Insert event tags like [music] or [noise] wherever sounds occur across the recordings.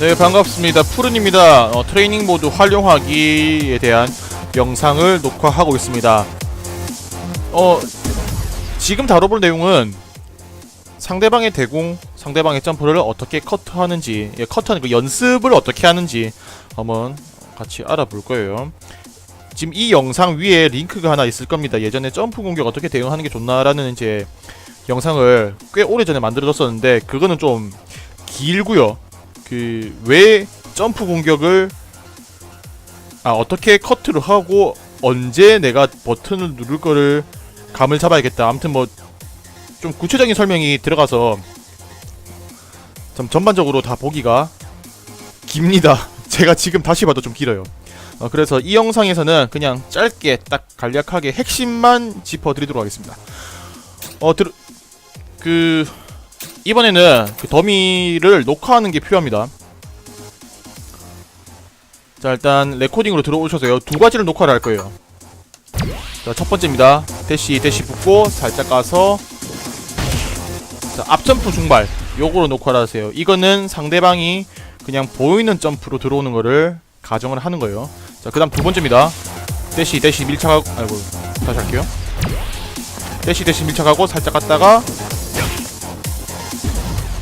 네 반갑습니다. 푸른입니다. 어, 트레이닝 모드 활용하기에 대한 영상을 녹화하고 있습니다. 어 지금 다뤄볼 내용은 상대방의 대공 상대방의 점프를 어떻게 커트하는지 예, 커트하는 그 연습을 어떻게 하는지 한번 같이 알아볼 거예요. 지금 이 영상 위에 링크가 하나 있을 겁니다. 예전에 점프 공격 어떻게 대응하는 게 좋나라는 이제 영상을 꽤 오래전에 만들어졌었는데 그거는 좀 길고요 그 왜 점프 공격을 아 어떻게 커트를 하고 언제 내가 버튼을 누를 거를 감을 잡아야겠다. 아무튼 뭐 좀 구체적인 설명이 들어가서 좀 전반적으로 다 보기가 깁니다. [laughs] 제가 지금 다시 봐도 좀 길어요. 어, 그래서 이 영상에서는 그냥 짧게 딱 간략하게 핵심만 짚어드리도록 하겠습니다. 어, 들, 그 이번에는 그 더미를 녹화하는 게 필요합니다. 자 일단 레코딩으로 들어오셔서요 두 가지를 녹화를 할 거예요. 자 첫 번째입니다. 대시 대시 붙고 살짝 가서 자 앞점프 중발 요거로 녹화를 하세요. 이거는 상대방이 그냥 보이는 점프로 들어오는 거를 가정을 하는 거예요. 자 그 다음 두 번째입니다. 대시 대시 밀착하고 아이고 다시 할게요. 대시 대시 밀착하고 살짝 갔다가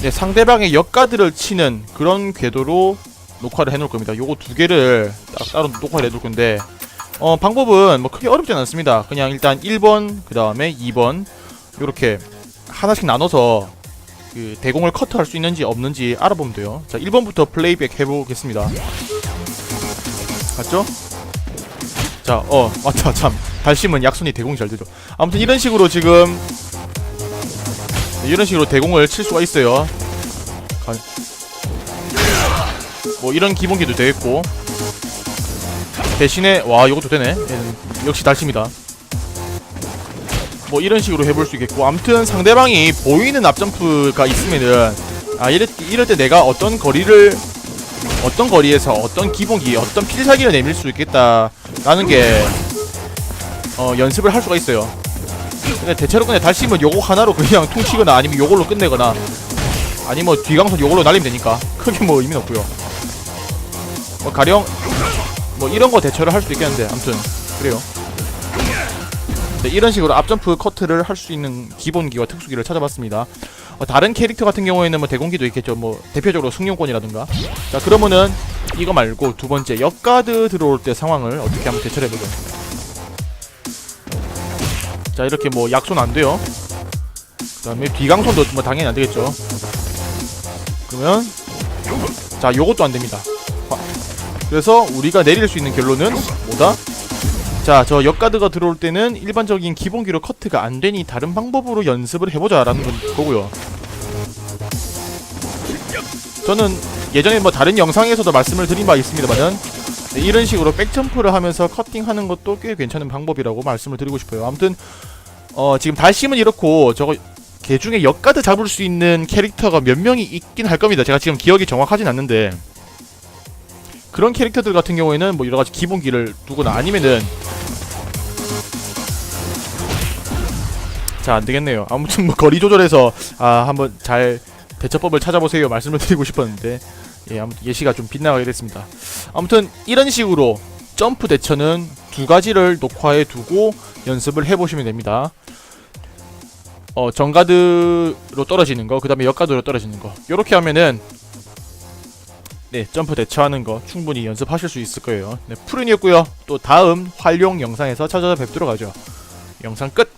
네, 상대방의 역가드를 치는 그런 궤도로 녹화를 해놓을 겁니다. 요거 두 개를 딱 따로 녹화를 해둘 건데 어 방법은 뭐 크게 어렵진 않습니다. 그냥 일단 1번 그 다음에 2번 요렇게 하나씩 나눠서 그 대공을 커트할 수 있는지 없는지 알아보면 돼요. 자 1번부터 플레이백 해보겠습니다. 맞죠? 자, 어, 맞다, 참. 달심은 약손이 대공이 잘 되죠. 아무튼 이런 식으로 지금 네, 이런 식으로 대공을 칠 수가 있어요. 가- 뭐 이런 기본기도 되겠고 대신에 와 이것도 되네. 얘는 역시 달심이다. 뭐 이런 식으로 해볼 수 있겠고 아무튼 상대방이 보이는 앞점프가 있으면은 아 이럴, 이럴 때 내가 어떤 거리를 어떤 거리에서 어떤 기본기 어떤 필살기를 내밀 수 있겠다 라는 게 어, 연습을 할 수가 있어요. 근데 대체로 그냥 달심은 요거 하나로 그냥 퉁치거나 아니면 요걸로 끝내거나 아니 뭐 뒤강선 요걸로 날리면 되니까 크게 뭐 의미는 없고요. 뭐 가령 뭐 이런 거 대처를 할 수도 있겠는데 아무튼 그래요. 네, 이런 식으로 앞점프 커트를 할 수 있는 기본기와 특수기를 찾아봤습니다. 어, 다른 캐릭터 같은 경우에는 뭐 대공기도 있겠죠. 뭐 대표적으로 승용권이라든가. 자 그러면은 이거 말고 두 번째 역가드 들어올 때 상황을 어떻게 한번 대처를 해보죠. 자 이렇게 뭐 약손 안 돼요. 그 다음에 뒤강손도 뭐 당연히 안 되겠죠. 그러면 자 요것도 안 됩니다. 아, 그래서 우리가 내릴 수 있는 결론은 뭐다? 자, 저 역가드가 들어올 때는 일반적인 기본기로 커트가 안 되니 다른 방법으로 연습을 해보자 라는 건 거고요. 저는 예전에 뭐 다른 영상에서도 말씀을 드린 바 있습니다만은 네, 이런 식으로 백점프를 하면서 커팅하는 것도 꽤 괜찮은 방법이라고 말씀을 드리고 싶어요. 아무튼 어, 지금 달심은 이렇고 저거 개 중에 역가드 잡을 수 있는 캐릭터가 몇 명이 있긴 할 겁니다. 제가 지금 기억이 정확하진 않는데 그런 캐릭터들 같은 경우에는 뭐 여러 가지 기본기를 두거나 아니면은 자 안되겠네요. 아무튼 뭐 거리 조절해서 아 한번 잘 대처법을 찾아보세요 말씀을 드리고 싶었는데 예 아무튼 예시가 좀 빗나가게 됐습니다. 아무튼 이런 식으로 점프 대처는 두 가지를 녹화해 두고 연습을 해보시면 됩니다. 어 정가드로 떨어지는 거, 그 다음에 역가드로 떨어지는 거. 이렇게 하면은 네 점프 대처하는 거 충분히 연습하실 수 있을 거예요. 네 푸른이었고요. 또 다음 활용 영상에서 찾아뵙도록 하죠. 영상 끝.